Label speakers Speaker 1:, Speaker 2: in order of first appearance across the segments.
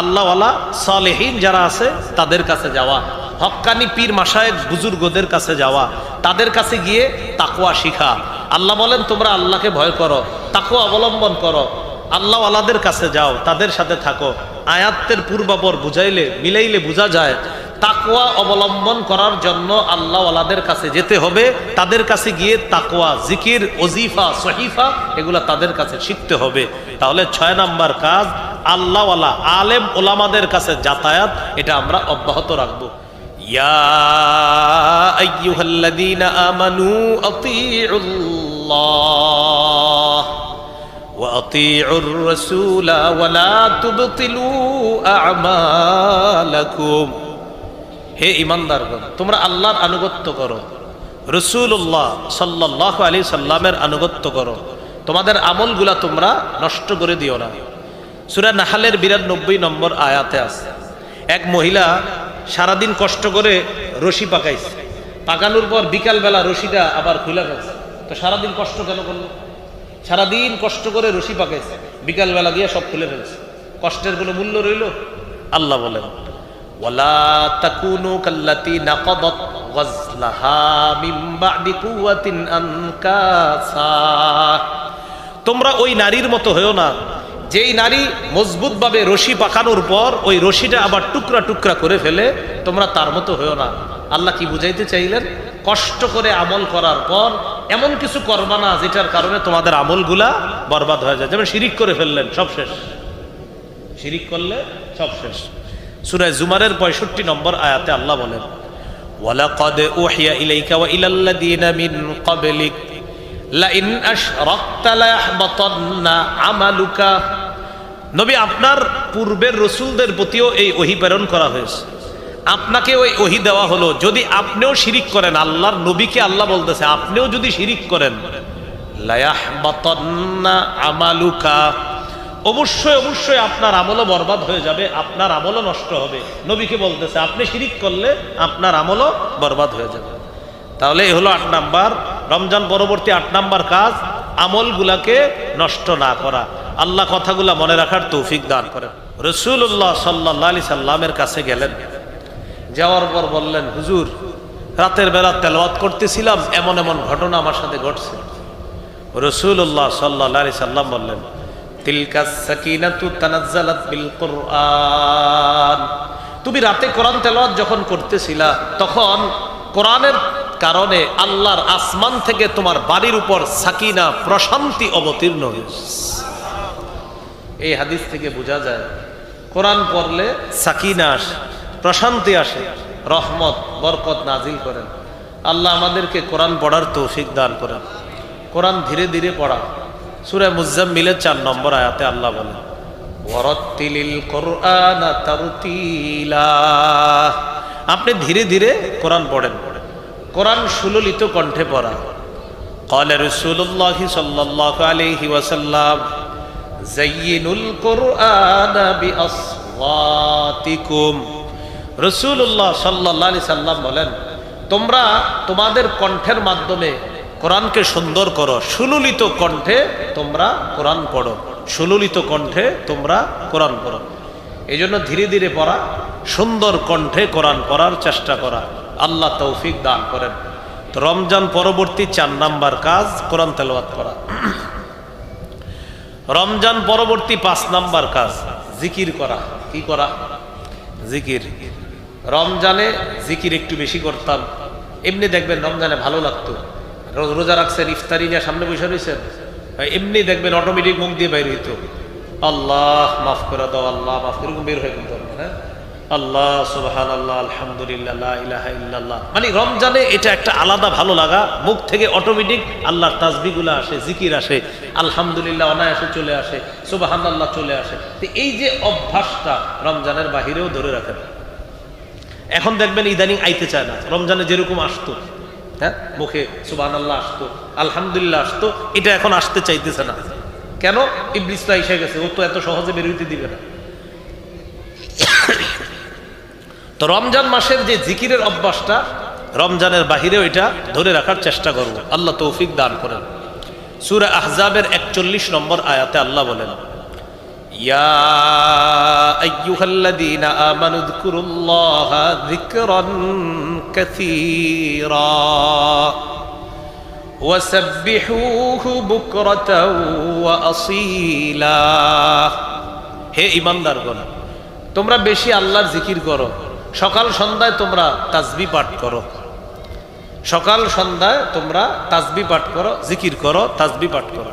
Speaker 1: আল্লাহওয়ালা সালেহীন যারা আছে, তাদের কাছে যাওয়া। হক্কানি পীর মাসায়েক বুজুর্গদের কাছে যাওয়া। তাদের কাছে গিয়ে তাকুয়া শিখা। আল্লাহ বলেন, তোমরা আল্লাহকে ভয় করো তাকুয়া অবলম্বন করো। আল্লাহওয়ালাদের কাছে যাও, তাদের সাথে থাকো। আয়াত্তের পূর্বাপর বুঝাইলে, মিলাইলে বোঝা যায়, তাকওয়া অবলম্বন করার জন্য আল্লাহওয়ালাদের কাছে যেতে হবে। তাদের কাছে গিয়ে তাকওয়া, জিকির, ওজিফা, সহিফা, এগুলা তাদের কাছে শিখতে হবে। তাহলে ছয় নাম্বার কাজ আল্লাহওয়ালা আলেম ওলামাদের কাছে যাতায়াত এটা আমরা অব্যাহত রাখবো ইয়া আইয়ুহাল্লাযীনা আমানু আতিউল্লাহ وأطيعوا الرسول ولا تبطلوا أعمالكم হে ইমানদারগণ তোমরা আল্লাহর আনুগত্য করো রসুল্লাহ সাল্লাহ আলী সাল্লামের আনুগত্য করো তোমাদের আমলগুলা তোমরা নষ্ট করে দিও না সুরা নাহালের বিরানব্বই নম্বর আয়াতে আছে। এক মহিলা সারাদিন কষ্ট করে রশি পাকাইছে। পাকানোর পর বিকালবেলা রশিটা আবার খুলে গেছে তো সারাদিন কষ্ট কেন করল? সারাদিন কষ্ট করে রশি পাকাইছে। বিকালবেলা দিয়ে সব খুলে ফেলছে। কষ্টের কোনো মূল্য রইল? আল্লাহ বলেন তাকুনু কাল্লাতি আনকাসা। তোমরা ওই নারীর মতো হয়েও না যেই নারী মজবুতভাবে রশি পাকানোর পর ওই রশিটা আবার টুকরা টুকরা করে ফেলে, তোমরা তার মতো হয়েও না। আল্লাহ কি বুঝাইতে চাইলেন? কষ্ট করে আমল করার পর এমন কিছু করবা না যেটার কারণে তোমাদের আমলগুলা বরবাদ হয়ে যায়। যেমন শিরিক করে ফেললেন, সব শেষ। শিরিক করলে সব শেষ। সুরায় জুমারের পঁয়ষট্টি নম্বর আয়াতে আল্লাহ বলেন, ওয়ালাকাদ উহিয়া ইলাইকা ওয়া ইলাল্লাযীনা মিন ক্বাবলিক, লাইন আশরাকতা লায়াহবাতান্না আমালুকা নবী, আপনার পূর্বের রসুলদের প্রতিও এই ওহি প্রেরণ করা হয়েছে। আপনাকে ওই ওহি দেওয়া হলো, যদি আপনিও শিরিক করেন, আল্লাহর নবীকে আল্লাহ বলতেছে, আপনিও যদি শিরিক করেন আমালুকা। অবশ্যই অবশ্যই আপনার আমলও বরবাদ হয়ে যাবে, আপনার আমলও নষ্ট হবে। নবীকে বলতেছে, আপনি শিরিক করলে আপনার আমলও বরবাদ হয়ে যাবে। তাহলে এই হলো আট নাম্বার। রমজান পরবর্তী আট নাম্বার কাজ, আমলগুলাকে নষ্ট না করা। আল্লাহ কথাগুলা মনে রাখার তৌফিক দান করেন। রসুল্লাহ সাল্লাহ আলি সাল্লামের কাছে গেলেন। যাওয়ার পর বললেন, হুজুর, রাতের বেলা তেলাওয়াত করতেছিলাম, এমন এমন ঘটনা আমার সাথে ঘটছে। রসুল্লাহ সাল্লাহ আলি সাল্লাম বললেন তুমি রাতে কোরআন তেলাওয়াত যখন করতেছিলা, তখন কোরআনের কারণে আল্লাহর আসমান থেকে তোমার বাড়ির উপর সাকিনা প্রশান্তি অবতীর্ণ হয়েছে। এই হাদিস থেকে বোঝা যায়, কোরআন পড়লে সাকিনা আসে, প্রশান্তি আসে, রহমত, বরকত নাজিল করেন। আল্লাহ আমাদেরকে কোরআন পড়ার তৌফিক দান করেন। কোরআন ধীরে ধীরে পড়া। সুরে মিলের চার নম্বর আয়াতে আল্লাহ বলেন আপনি ধীরে ধীরে কোরআন পড়েন। কোরআন সুললিত কণ্ঠে পড়া। কলে রসুল্লাহ সাল্লাহ আলহি ওয়াসাল্লাম জাইনুল কোরআন বিআসওয়াতিকুম রসুল্লাহ সাল্লাহ আলি সাল্লাম বলেন, তোমরা তোমাদের কণ্ঠের মাধ্যমে কোরআনকে সুন্দর করো, সুললিত কণ্ঠে তোমরা কোরআন পড়ো, সুললিত কণ্ঠে তোমরা কোরআন পড়ো। এই জন্য ধীরে ধীরে পড়া, সুন্দর কণ্ঠে কোরআন পড়ার চেষ্টা করা আল্লাহ তৌফিক দান করেন। রমজান পরবর্তী চার নাম্বার কাজ কোরআন তেলওয়াত করা। রমজান পরবর্তী পাঁচ নাম্বার কাজ, জিকির করা। কি করা? জিকির। রমজানে জিকির একটু বেশি করতাম। এমনি দেখবেন রমজানে ভালো লাগতো। রোজা রাখছেন, ইফতারি নিয়ে সামনে বসে রয়েছেন এমনি দেখবেন অটোমেটিক মুখ দিয়ে বাইর হইতো। আল্লাহ, মাফ করে দাও আল্লাহ, মাফ করে বের হয়ে কিন্তু হ্যাঁ? আল্লাহ সুবহান আল্লাহ আলহামদুলিল্লাহ ইলাহা ইল্লাল্লাহ। মানে রমজানে এটা একটা আলাদা ভালো লাগা। মুখ থেকে অটোমেটিক আল্লাহর তাসবিগুলো আসে, জিকির আসে, আলহামদুলিল্লাহ অনায়াসে চলে আসে সুবাহান আল্লাহ চলে আসে। তো এই যে অভ্যাসটা রমজানের বাহিরেও ধরে রাখেন। এখন দেখবেন ইদানিং আইতে চায় না। রমজানে যেরকম আসতো হ্যাঁ মুখে সুবান আল্লাহ আসতো, আলহামদুলিল্লাহ আসতো, এটা এখন আসতে চাইতেছে না। কেন? ইবলিসটা এসে গেছে, ও তো এত সহজে বেরোইতে দিবে না। তো রমজান মাসের যে জিকিরের অভ্যাসটা, রমজানের বাহিরে ওইটা ধরে রাখার চেষ্টা করব। আল্লাহ তৌফিক দান করেন। সুরা আহজাবের একচল্লিশ নম্বর আয়াতে আল্লাহ বলেন হে ইমানদারগণ তোমরা বেশি আল্লাহর জিকির করো। সকাল সন্ধ্যায় তোমরা তাজবি পাঠ করো। সকাল সন্ধ্যায় তোমরা তাজবি পাঠ করো, জিকির করো, তাজবি পাঠ করো।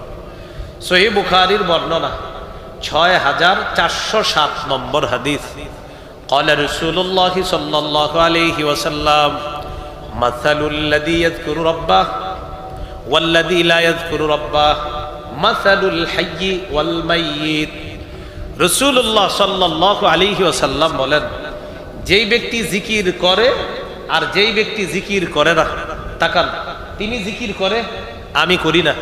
Speaker 1: সহি বুখারির বর্ণনা, ছয় হাজার চারশো সাত নম্বর হাদিস। কলে রসুল্লাহ সাল্লাহ আলহি ওসাল্লাম মাসালুল্লাদি ইয়াদকুরু রব্বাহ ওয়াল্লাদি লা ইয়াদকুরু রব্বাহ মাসালুল হাইয়ি ওয়াল মাইয়িত। রসুল্লাহ সাল্লাহ আলহি বলেন যেই ব্যক্তি জিকির করে আর যেই ব্যক্তি জিকির করে না, তাকান। তিনি জিকির করে, আমি করি না।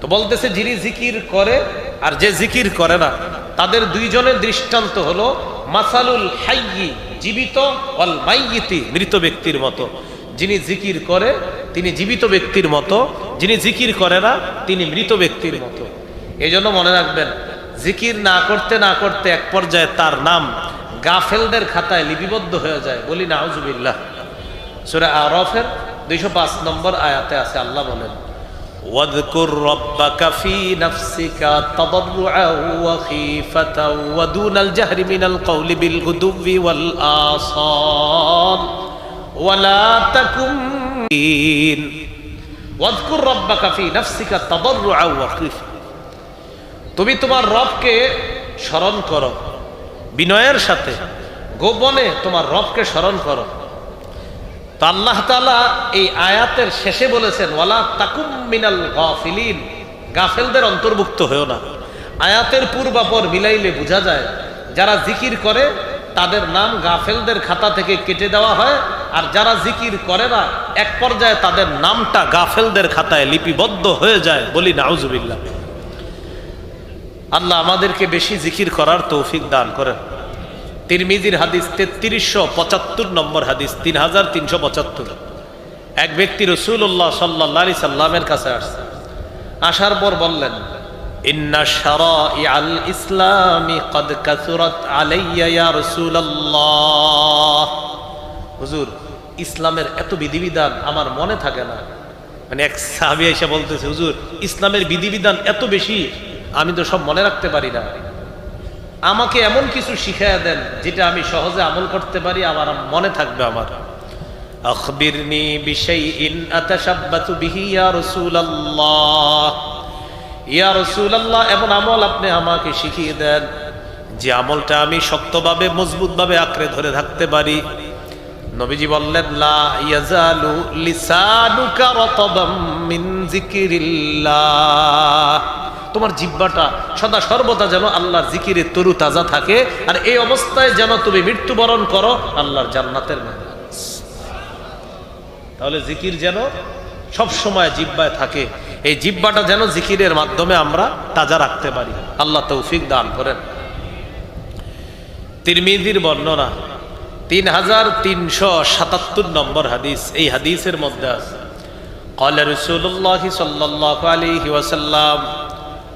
Speaker 1: তো বলতেছে, যিনি জিকির করে আর যে জিকির করে না, তাদের দুইজনের দৃষ্টান্ত হলো মাসালুল হাইয়ি জীবিত অল মাইয়িতি মৃত ব্যক্তির মতো। যিনি জিকির করে, তিনি জীবিত ব্যক্তির মতো। যিনি জিকির করে না, তিনি মৃত ব্যক্তির মতো। এই জন্য মনে রাখবেন, জিকির না করতে না করতে এক পর্যায়ে তার নাম গাফেলদের খাতায় লিপিবদ্ধ হয়ে যায় বলি না আউজুবিল্লাহ সুরা আরফের দুইশো পাঁচ নম্বর আয়াতে আছে আল্লাহ বলেন واذكر ربك في نفسك تضرعا وخيفة ودون الجهر من القول بالغدو والآصال ولا تكن واذكر ربك في نفسك تضرعا وخيفة তুমি তোমার রবকে স্মরণ করো বিনয়ের সাথে, গোপনে তোমার রবকে স্মরণ করো। তো আল্লাহ তালা এই আয়াতের শেষে বলেছেন, ওয়ালা তাকুম মিনাল গাফিলিন। গাফেলদের অন্তর্ভুক্ত হয়েও না। আয়াতের পূর্বাপর মিলাইলে বোঝা যায়, যারা জিকির করে, তাদের নাম গাফেলদের খাতা থেকে কেটে দেওয়া হয়, আর যারা জিকির করে না, এক পর্যায়ে তাদের নামটা গাফেলদের খাতায় লিপিবদ্ধ হয়ে যায় বলি নাউজুবিল্লাহ। আল্লাহ আমাদেরকে বেশি জিকির করার তৌফিক দান করেন। তিরমিজির হাদিস তেত্রিশশো পঁচাত্তর নম্বর হাদিস তিন হাজার তিনশো পঁচাত্তর। এক ব্যক্তি রসুল্লাহ সাল্লা সাল্লামের কাছে আসছে। আসার পর বললেন, ইন্না আল ইসলামি কদ কাসুরত আলাইয়া ইয়া হুজুর, ইসলামের এত বিধিবিধান আমার মনে থাকে না। মানে এক সাহাবী এসে বলতেছে, হুজুর, ইসলামের বিধিবিধান এত বেশি আমি তো সব মনে রাখতে পারি না। আমাকে এমন কিছু শিখাইয়া দেন, যেটা আমি সহজে আমল করতে পারি, আমার মনে থাকবে আমার। আখবিরনি বিশাইইন আতাশাব্বাতু বিহি, ইয়া রাসূলুল্লাহ। ইয়া রাসূলুল্লাহ, এমন আমল আপনি আমাকে শিখিয়ে দেন, যে আমলটা আমি শক্তভাবে, মজবুতভাবে আঁকড়ে ধরে থাকতে পারি। নবীজি বললেন, লা ইয়াজালু লিসানুকা রাতাবাম মিন যিকিরিল্লাহ। তোমার জিব্বাটা সদা সর্বদা যেন আল্লাহর জিকিরে তরু তাজা থাকে আর এই অবস্থায় যেন তুমি মৃত্যুবরণ করো আল্লাহর জান্নাতের মেহমান তাহলে জিকির যেন সব সময় জিব্বায় থাকে এই জিব্বাটা যেন জিকিরের মাধ্যমে আমরা তাজা রাখতে পারি আল্লাহ তৌফিক দান করেন তিরমিদির বর্ণনা তিন হাজার তিনশো সাতাত্তর নম্বর হাদিস এই হাদিসের মধ্যে আছে قال رسول الله صلى الله عليه وسلم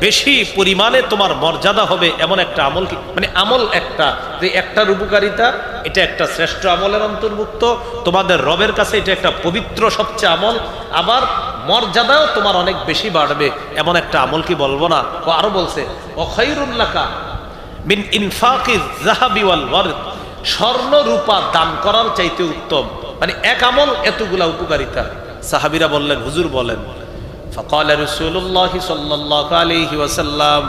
Speaker 1: বেশি পরিমাণে তোমার মর্যাদা হবে এমন একটা আমল কি? মানে আমল একটা, যে একটার উপকারিতা, এটা একটা শ্রেষ্ঠ আমলের অন্তর্ভুক্ত, তোমাদের রবের কাছে এটা একটা পবিত্র সবচেয়ে আমল, আবার মর্যাদাও তোমার অনেক বেশি বাড়বে, এমন একটা আমল কি বলব না? ও আরও বলছে, ও খৈরুল্লাকা মিন ইনফাকি জাহাবি ওয়াল স্বর্ণ রূপা দান করার চাইতে উত্তম। মানে এক আমল এতগুলা উপকারিতা। সাহাবিরা বললেন, হুজুর বলেন فقال رسول الله صلى الله عليه وسلم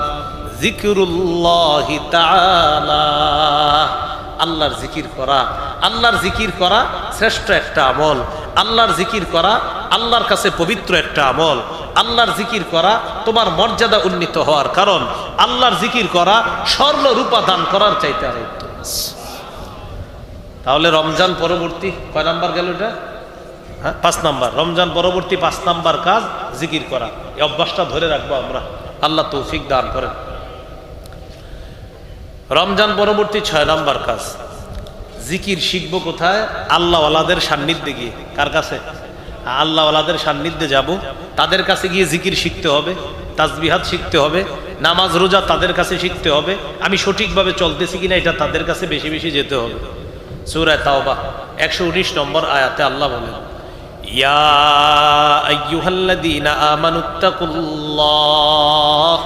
Speaker 1: ذكر الله تعالى আল্লাহর জিকির করা আল্লাহর জিকির করা শ্রেষ্ঠ একটা আমল আল্লাহর জিকির করা আল্লাহর কাছে পবিত্র একটা আমল আল্লাহর জিকির করা তোমার মর্যাদা উন্নীত হওয়ার কারণ আল্লাহর জিকির করা স্বর্ণ রূপা দান করার চাইতে আর উত্তম। তাহলে রমজান পরবর্তী কয় নাম্বার গেল এটা হ্যাঁ? পাঁচ নাম্বার। রমজান পরবর্তী পাঁচ নাম্বার কাজ জিকির করা। এই অভ্যাসটা ধরে রাখব আমরা। আল্লাহ তৌফিক দান করেন। রমজান পরবর্তী ছয় নাম্বার কাজ। জিকির শিখব কোথায়? আল্লাহওয়ালাদের সান্নিধ্যে গিয়ে। কার কাছে? আল্লাহওয়ালাদের সান্নিধ্যে যাব। তাদের কাছে গিয়ে জিকির শিখতে হবে, তাজবিহাত শিখতে হবে, নামাজ রোজা তাদের কাছে শিখতে হবে। আমি সঠিকভাবে চলতেছি কিনা এটা তাদের কাছে বেশি বেশি যেতে হবে। সুরায় তাওবা, একশো উনিশ নম্বর আয়াতে আল্লাহ বলেন ইয়া আইয়ুহাল্লাযীনা আমানুত্তাকুল্লাহ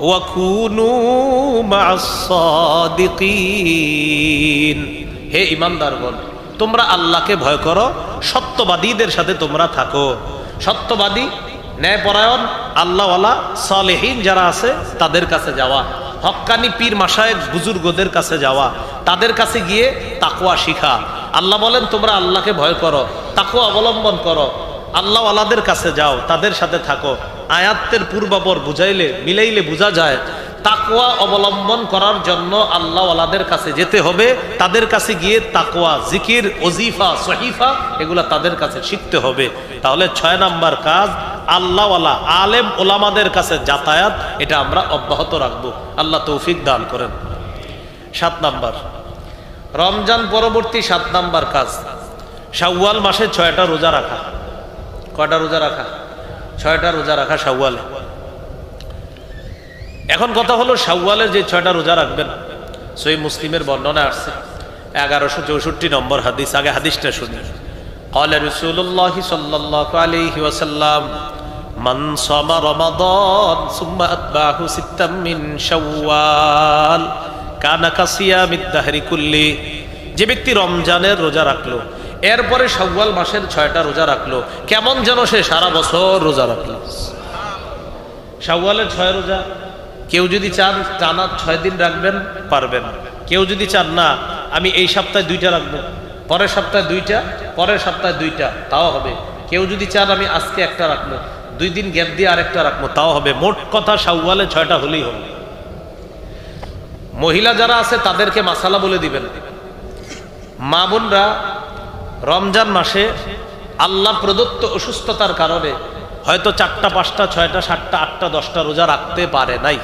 Speaker 1: ওয়া কুনু মা'আস সাদিকিন। হে ঈমানদারগণ তোমরা আল্লাহকে ভয় করো, সত্যবাদীদের সাথে তোমরা থাকো। সত্যবাদী, ন্যায়পরায়ণ, আল্লাহওয়ালা, সালেহীন যারা আছে, তাদের কাছে যাওয়া। হক্কানি পীর মাসায়েক বুজুর্গদের কাছে যাওয়া। তাদের কাছে গিয়ে তাকুয়া শিখা। আল্লাহ বলেন, তোমরা আল্লাহকে ভয় করো তাকুয়া অবলম্বন করো। আল্লাহওয়ালাদের কাছে যাও, তাদের সাথে থাকো। আয়াত্তের পূর্বাপর বুঝাইলে, মিলাইলে বোঝা যায় তাকোয়া অবলম্বন করার জন্য আল্লাহওয়ালাদের কাছে যেতে হবে। তাদের কাছে গিয়ে তাকোয়া জিকির, ওজিফা, সহিফা, এগুলা তাদের কাছে শিখতে হবে। তাহলে ছয় নাম্বার কাজ, আল্লাহওয়ালা, আলেম ওলামাদের কাছে যাতায়াত, এটা আমরা অব্যাহত রাখব। আল্লাহ তৌফিক দান করেন। সাত নাম্বার রমজান পরবর্তী সাত নাম্বার কাজ শাওয়াল মাসে ছয়টা রোজা রাখা কয়টা রোজা রাখা ছয়টা রোজা রাখা শাওয়ালে এখন কথা হলো শাওয়ালের যে ছয়টা রোজা রাখবেন সই মুসলিমের বর্ণনা আসছে এগারোশো চৌষট্টি নম্বর হাদিস আগে হাদিসটা শুনি قال رسول الله صلى الله عليه وسلم من صام رمضان ثم أتبعه ستا من شوال কানাকাসিয়া কুল্লি। যে ব্যক্তি রমজানের রোজা রাখল, এরপরে সব্বাল মাসের ছয়টা রোজা রাখল, কেমন যেন সে সারা বছর রোজা রাখল। সাওয়ালের ছয় রোজা, কেউ যদি চান টানা ছয় দিন রাখবেন, পারবেন। কেউ যদি চান না, আমি এই সপ্তাহে দুইটা রাখব, পরের সপ্তাহে দুইটা, পরের সপ্তাহে দুইটা, তাও হবে। কেউ যদি চান আমি আজকে একটা রাখব, দুই দিন গ্যাপ দিয়ে আরেকটা রাখব, তাও হবে। মোট কথা সাওয়ালে ছয়টা হলেই হবে। মহিলা যারা আছে, তাদেরকে মাসালা বলে দিবেন। মা বোনরা, রমজান মাসে আল্লাহ প্রদত্ত অসুস্থতার কারণে হয়তো চারটা, পাঁচটা, ছয়টা, সাতটা, আটটা, দশটা রোজা রাখতে পারে নাই।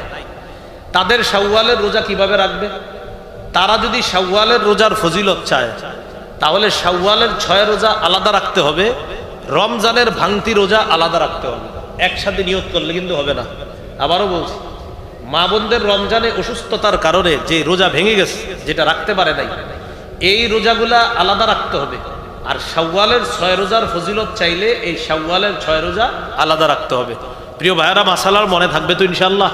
Speaker 1: তাদের শাওয়ালের রোজা কীভাবে রাখবে? তারা যদি শাওয়ালের রোজার ফজিলত চায়, তাহলে শাওয়ালের ছয় রোজা আলাদা রাখতে হবে, রমজানের ভাঙতি রোজা আলাদা রাখতে হবে। একসাথে নিয়ত করলে কিন্তু হবে না। আবারও বলছি মা বোনদের রমজানে অসুস্থতার কারণে যে রোজা ভেঙে গেছে, যেটা রাখতে পারে নাই, এই রোজাগুলা আলাদা রাখতে হবে। আর শাওয়ালের ছয় রোজার ফজিলত চাইলে এই শাওয়ালের ছয় রোজা আলাদা রাখতে হবে। প্রিয় ভাইয়ারা, মাসালার মনে থাকবে তো ইনশাল্লাহ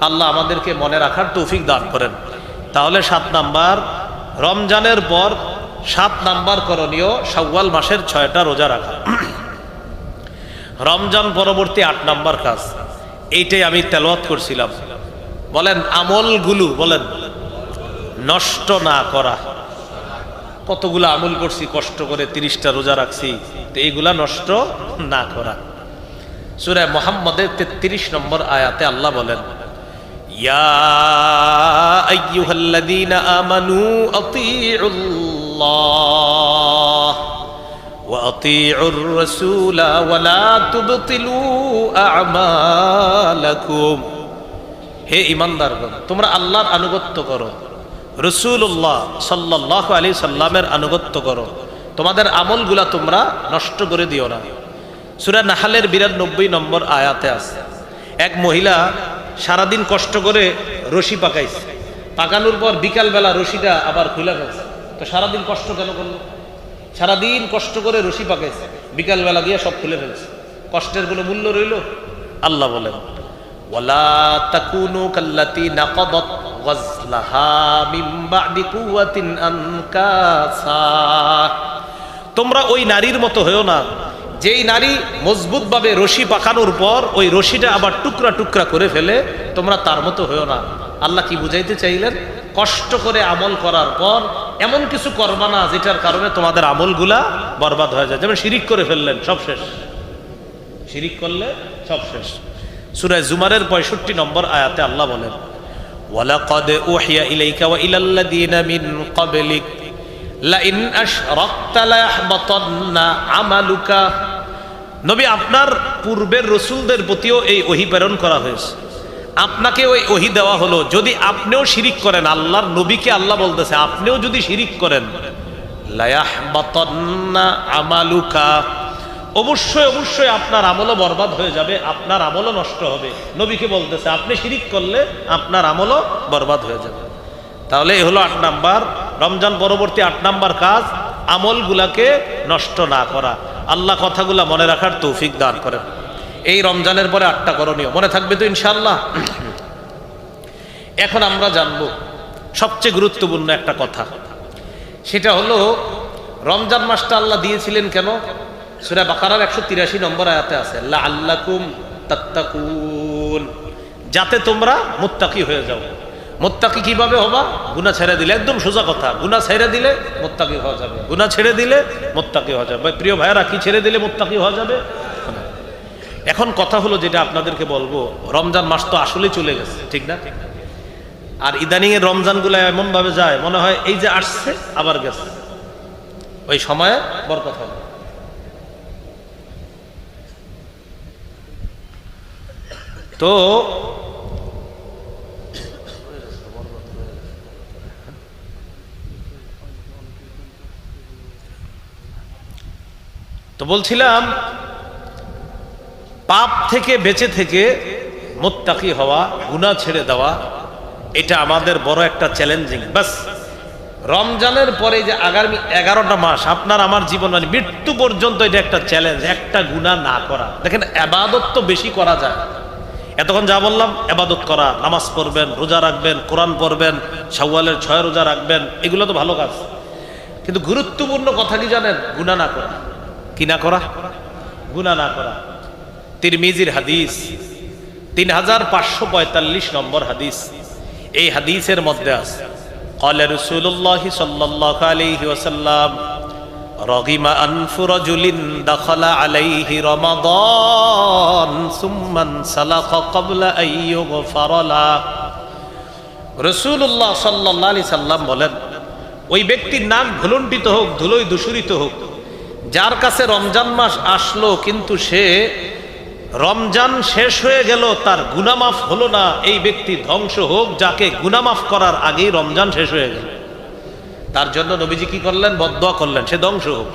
Speaker 1: আল্লাহ আমাদেরকে মনে রাখার তৌফিক দান করেন। তাহলে সাত নাম্বার, রমজানের পর সাত নাম্বার করণীয় শাওয়াল মাসের ছয়টা রোজা রাখা। রমজান পরবর্তী আট নাম্বার কাজ। এইটাই আমি তেলওয়াত করছিলাম। বলেন, আমলগুলো, বলেন, নষ্ট না করা। কতগুলো আমল করছি, কষ্ট করে তিরিশটা রোজা রাখছি, তো এইগুলা নষ্ট না করা। সুরায় মোহাম্মদের তেত্রিশ নম্বর আয়াতে আল্লাহ বলেন, ইয়া আমানু আতিউল্লাহ। রাসূলা ওয়া লা তুবতিলু আ'মালাকুম। হে ইমানদারগণ, তোমরা আল্লাহর আনুগত্য করো। রসুল্লাহ সাল্লাহ আলী সাল্লামের আনুগত্য করো। তোমাদের আমলগুলা তোমরা নষ্ট করে দিও না। সুরা নাহালের বিরানব্বই নম্বর আয়াতে আছে, এক মহিলা সারাদিন কষ্ট করে রশি পাকাইছে। পাকানোর পর বিকালবেলা রশিটা আবার খুলে ফেলছে। তো সারাদিন কষ্ট কেন করল? সারাদিন কষ্ট করে রশি পাকাইছে বিকালবেলা গিয়ে সব খুলে ফেলছে। কষ্টের কোনো মূল্য রইল? আল্লাহ বলেন তাকুনু কাল্লাতি তোমরা ওই নারীর মতো হয়েও না। যেই নারী মজবুতভাবে রশি পাকানোর পর ওই রশিটা আবার টুকরা টুকরা করে ফেলে, তোমরা তার মতো হয়েও না। আল্লাহ কি বুঝাইতে চাইলেন? কষ্ট করে আমল করার পর এমন কিছু করবা না যেটার কারণে তোমাদের আমলগুলা বরবাদ হয়ে যায়। যেমন শিরিক করে ফেললেন, সব শেষ। শিরিক করলে সব শেষ। সুরায় জুমারের পঁয়ষট্টি নম্বর আয়াতে আল্লাহ বলেন, ওয়ালাকাদ উহিয়া ইলাইকা ওয়া ইলাল্লাযীনা মিন ক্বাবলিক, লাইন আশরাকতা লায়াহবাতান্না আমালুকা। নবী আপনার পূর্বের রসুলদের প্রতিও এই ওহি প্রেরণ করা হয়েছে। আপনাকে ওই ওহি দেওয়া হলো। যদি আপনিও শিরিক করেন, আল্লাহর নবীকে আল্লাহ বলতেছে, আপনিও যদি শিরিক করেন আমালুকা। অবশ্যই অবশ্যই আপনার আমলও বরবাদ হয়ে যাবে, আপনার আমলও নষ্ট হবে। নবীকে বলতেছে, আপনি শিরিক করলে আপনার আমলও বরবাদ হয়ে যাবে। তাহলে এই হলো আট নাম্বার। রমজান পরবর্তী আট নাম্বার কাজ, আমলগুলাকে নষ্ট না করা। আল্লাহ কথাগুলা মনে রাখার তৌফিক দান করেন। এই রমজানের পরে আটটা করণীয়। মনে থাকবে তো ইনশাল্লাহ এখন আমরা জানব, সবচেয়ে গুরুত্বপূর্ণ একটা কথা। সেটা হলো, রমজান মাসটা আল্লাহ দিয়েছিলেন কেন? সুরা বাকারার একশো তিরাশি নম্বর আয়াতে আছে আল্লাহ আল্লাকুম তাত্তাকুন যাতে তোমরা মুত্তাকি হয়ে যাও। মোত্তাকি কীভাবে হবা? গুনা ছেড়ে দিলে, একদম সোজা কথা গুনা ছেড়ে দিলে মোত্তাকি হওয়া যাবে। গুনা ছেড়ে দিলে মোত্তাকি হওয়া যাবে। প্রিয় ভাইয়েরা, কি ছেড়ে দিলে মোত্তাকি হওয়া যাবে? এখন কথা হলো যেটা আপনাদেরকে বলব, রমজান মাস তো আসলেই চলে গেছে, ঠিক না? আর ইদানিং এর রমজান রমজানগুলো এমন ভাবে যায়, মনে হয় এই যে আসছে, আবার গেছে। ওই সময়ে বরকত হবে। তো তো বলছিলাম পাপ থেকে বেঁচে থেকে মোত্তাকি হওয়া গুণা ছেড়ে দেওয়া, এটা আমাদের বড় একটা চ্যালেঞ্জিং বাস, রমজানের পরে যে আগামী এগারোটা মাস, আপনার আমার জীবন মানে মৃত্যু পর্যন্ত এটা একটা চ্যালেঞ্জ একটা গুণা না করা। দেখেন, আবাদত তো বেশি করা যায়। এতক্ষণ যা বললাম, আবাদত করা, নামাজ পড়বেন, রোজা রাখবেন, কোরআন পড়বেন, শাওয়ালের ছয় রোজা রাখবেন, এগুলো তো ভালো কাজ। কিন্তু গুরুত্বপূর্ণ কথা কি জানেন? গুণা না করা। কি না করা? গুণা না করা। তিরমিজির হাদিস তিন হাজার পাঁচশো পঁয়তাল্লিশ নম্বর হাদিস এই হাদিসের মধ্যে আছে قال رسول الله صلى الله عليه وسلم رغم أنف رجل دخل عليه رمضان ثم انسلخ قبل أن يغفر له রসুল্লাহ সাল্লাহ আলি সাল্লাম বলেন ওই ব্যক্তির নাক ভুলুণ্ঠিত হোক ধুলোই দূষরিত হোক যার কাছে রমজান মাস আসলো কিন্তু সে রমজান শেষ হয়ে গেল, তার গুনামাফ হলো না। এই ব্যক্তি ধ্বংস হোক, যাকে গুনামাফ করার আগেই রমজান শেষ হয়ে গেল। তার জন্য নবীজি কি করলেন? বদয়া করলেন, সে ধ্বংস হোক।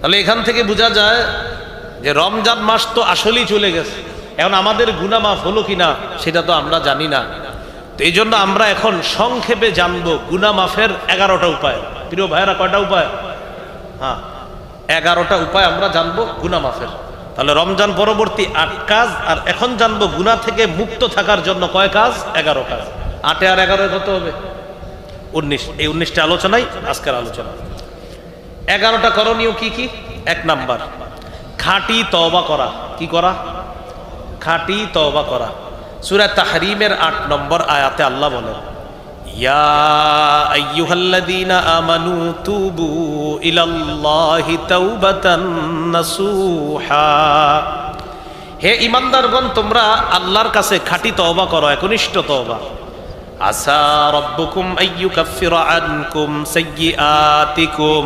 Speaker 1: তাহলে এখান থেকে বোঝা যায় যে রমজান মাস তো আসলেই চলে গেছে। এখন আমাদের গুনামাফ হলো কিনা, সেটা তো আমরা জানি না। তো এই জন্য আমরা এখন সংক্ষেপে জানব গুনামাফের এগারোটা উপায়। প্রিয় ভাইয়েরা, কয়টা উপায়? হ্যাঁ এগারোটা উপায় আমরা জানব গুনামাফের। তাহলে রমজান পরবর্তী আট কাজ, আর এখন জানব গুণা থেকে মুক্ত থাকার জন্য কয় কাজ? এগারো কাজ। আটে আর এগারোয় কত হবে? উনিশ। এই উনিশটা আলোচনাই আজকের আলোচনা। এগারোটা করণীয় কি কি? এক নাম্বার, খাঁটি তওবা করা। কি করা? খাঁটি তওবা করা। সুরা তাহরিমের আট নম্বর আয়াতে আল্লাহ বলেন ইয়া আইয়ুহাল্লাযীনা আমানু তুবু ইলাল্লাহি তাওবাতান নাসুহা। হে ইমানদারগণ তোমরা আল্লাহর কাছে খাঁটি তওবা করো, একনিষ্ঠ তওবা। আসা রব্বুকুম আইয়ুকাফিরা আনকুম সাইয়্যাতিকুম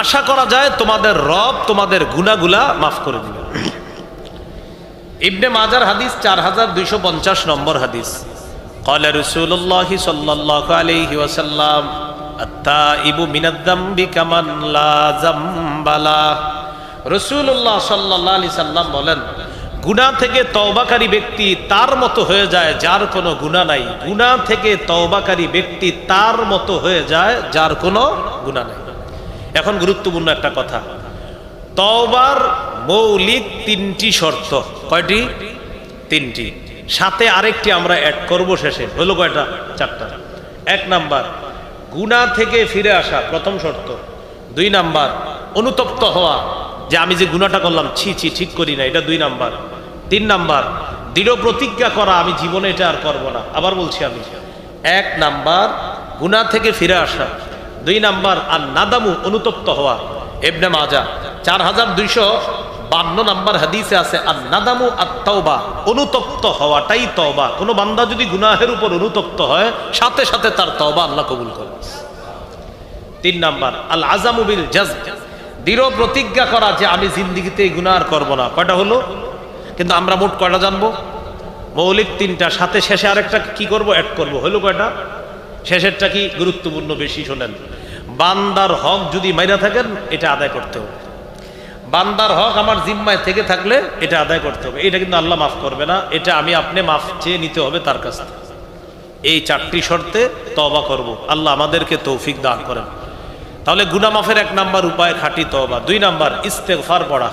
Speaker 1: আশা করা যায় তোমাদের রব তোমাদের গুনাহগুলা মাফ করে দিবে ইবনে মাজার হাদিস চার হাজার দুইশো পঞ্চাশ নম্বর হাদিস। قال رسول الله صلى الله عليه وسلم التائب من الذنب كمن لا ذنب له রসুল্লাহ সাল্লাহ আলি সাল্লাম বলেন গুণা থেকে তওবাকারী ব্যক্তি তার মতো হয়ে যায় যার কোনো গুণা নাই গুণা থেকে তওবাকারী ব্যক্তি তার মতো হয়ে যায় যার কোনো গুণা নাই এখন গুরুত্বপূর্ণ একটা কথা তওবার মৌলিক তিনটি শর্ত কয়টি তিনটি সাথে আরেকটি আমরা অ্যাড করব শেষে। হলো কয়টা? চারটা। এক নাম্বার, গুণা থেকে ফিরে আসা, প্রথম শর্ত। দুই নাম্বার, অনুতপ্ত হওয়া, যে আমি যে গুণাটা করলাম, ছি ছি, ঠিক করি না, এটা দুই নাম্বার। তিন নাম্বার, দৃঢ় প্রতিজ্ঞা করা, আমি জীবনে এটা আর করব না। আবার বলছি আমি। এক নাম্বার, গুণা থেকে ফিরে আসা। দুই নাম্বার আর নাদামু অনুতপ্ত হওয়া। এবনে মাজা চার হাজার দুইশো বান্ন নাম্বার হাদিসে আছে আর নাদামু আর তওবা অনুতপ্ত হওয়াটাই তওবা। কোনো বান্দা যদি গুনাহের উপর অনুতপ্ত হয়, সাথে সাথে তার তওবা আল্লাহ কবুল করে। তিন নাম্বার আল আজামুবিল জাজ দৃঢ় প্রতিজ্ঞা করা যে আমি জিন্দিগিতে এই আর করব না। কয়টা হলো? কিন্তু আমরা মোট কয়টা জানব? মৌলিক তিনটা, সাথে শেষে আরেকটা কি করব? অ্যাড করব। হলো কয়টা? শেষেরটা কি? গুরুত্বপূর্ণ, বেশি শোনেন। বান্দার হক যদি মাইরা থাকেন, এটা আদায় করতে হবে। বান্দার হক আমার জিম্মায় থেকে থাকলে এটা আদায় করতে হবে এটা কিন্তু আল্লাহ মাফ করবে না এটা আমি আপনি মাফ চেয়ে নিতে হবে তার কাছ থেকে এই চারটি শর্তে তবা করব আল্লাহ আমাদেরকে তৌফিক দান করেন তাহলে গুনা মাফের এক নাম্বার উপায় খাটি তবা দুই নাম্বার ইস্তেগফার পড়া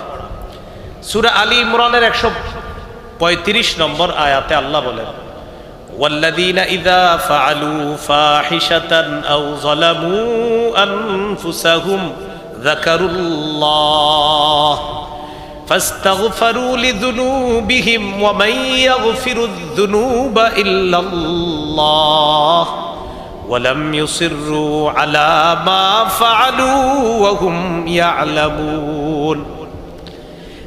Speaker 1: সুরা আলী ইমরানের একশো পঁয়ত্রিশ নম্বর আয়াতে আল্লাহ বলেন والذين إذا فعلوا فاحشة أو ظلموا أنفسهم ذكروا الله فاستغفروا لذنوبهم ومن يغفر الذنوب إلا الله ولم يصروا على ما فعلوا وهم يعلمون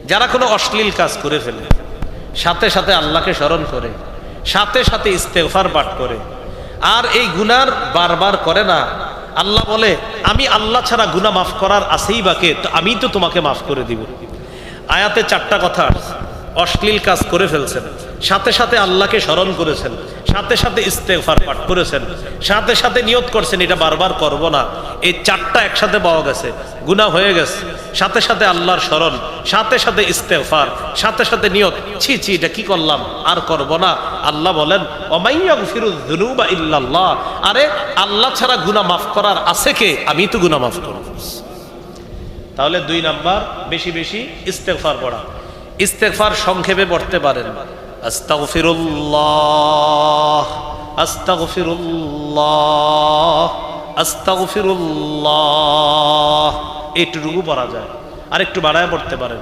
Speaker 1: যারা কোনো অশ্লীল কাজ করে ফেলে সাথে সাথে আল্লাহকে স্মরণ করে সাথে সাথে ইস্তেফার পাঠ করে আর এই গুনার বারবার করে না আল্লাহ বলে, আমি আল্লাহ ছাড়া গুনাহ মাফ করার আছেই বাকে তো আমি তো তোমাকে মাফ করে দিব। আয়াতে চারটা কথা অশ্লীল কাজ করে ফেলছেন। সাথে সাথে আল্লাহকে স্মরণ করেছেন। সাথে সাথে ইস্তেফার পাঠ করেছেন। সাথে সাথে নিয়ত করছেন, এটা বারবার করব না। এই চারটা একসাথে পাওয়া গেছে। গুনাহ হয়ে গেছে। সাথে সাথে আল্লাহর স্মরণ। সাথে সাথে ইস্তেফার সাথে সাথে নিয়ত। ছি ছি, এটা কি করলাম? আর করব না। আল্লাহ বলেন দুনুবা ইল্লাল্লাহ। আরে, আল্লাহ ছাড়া গুনাহ মাফ করার আছে কে? আমি তো গুনাহ মাফ করব। তাহলে দুই নাম্বার, বেশি বেশি ইস্তেফার পড়া। ইস্তেফার সংক্ষেপে পড়তে পারেন। আস্তাগফিরুল্লাহ আস্তাগফিরুল্লাহ আস্তাগফিরুল্লাহ। এইটুকু পড়া যায়। আর একটু বাড়ায় পড়তে পারেন।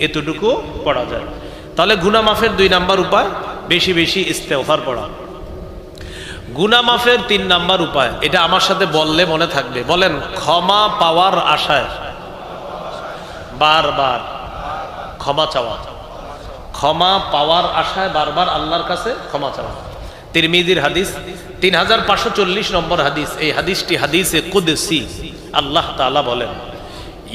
Speaker 1: এতটুকু পড়া যায়। তাহলে গুনাহ মাফের দুই নাম্বার উপায়, বেশি বেশি ইস্তেফার পড়া। গুনা মাফের তিন নাম্বার উপায়, এটা আমার সাথে বললে মনে থাকবে। বলেন, ক্ষমা পাওয়ার আশায় বারবার ক্ষমা চাওয়া। ক্ষমা পাওয়ার আশায় বারবার আল্লাহর কাছে ক্ষমা চাওয়া। তিরমিদির হাদিস তিন হাজার পাঁচশো চল্লিশ নম্বর হাদিস, এই হাদিসটি হাদিসে কুদসি। আল্লাহ তাআলা বলেন,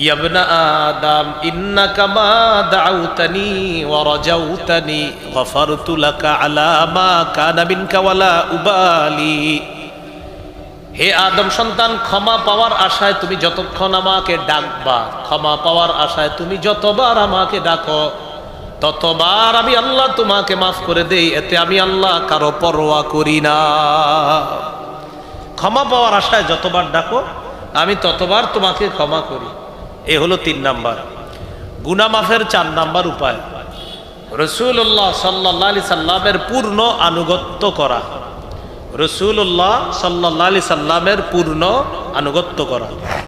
Speaker 1: ইয়াবনা আদম, ইন্নাকা মা দাউতানি ওয়া রাজাউতানি, গফারতু লাকা আলা মা কানা মিনকা ওয়ালা উবালি। হে আদম সন্তান, ক্ষমা পাওয়ার আশায় তুমি যতক্ষণ আমাকে ডাকবা, ক্ষমা পাওয়ার আশায় তুমি যতবার আমাকে ডাকো ততবার আমি আল্লাহ তোমাকে মাফ করে দেই, এতে আমি আল্লাহ কারও পরোয়া করি না। ক্ষমা পাওয়ার আশায় যতবার ডাকো, আমি ততবার তোমাকে ক্ষমা করি। এ হলো তিন নাম্বার। গুনা মাফের চার নাম্বার উপায়। রসুল্লাহ সাল্লাহ আলি সাল্লামের পূর্ণ আনুগত্য করা। রসুল্লাহ সাল্লাহ আলি সাল্লামের পূর্ণ আনুগত্য করা।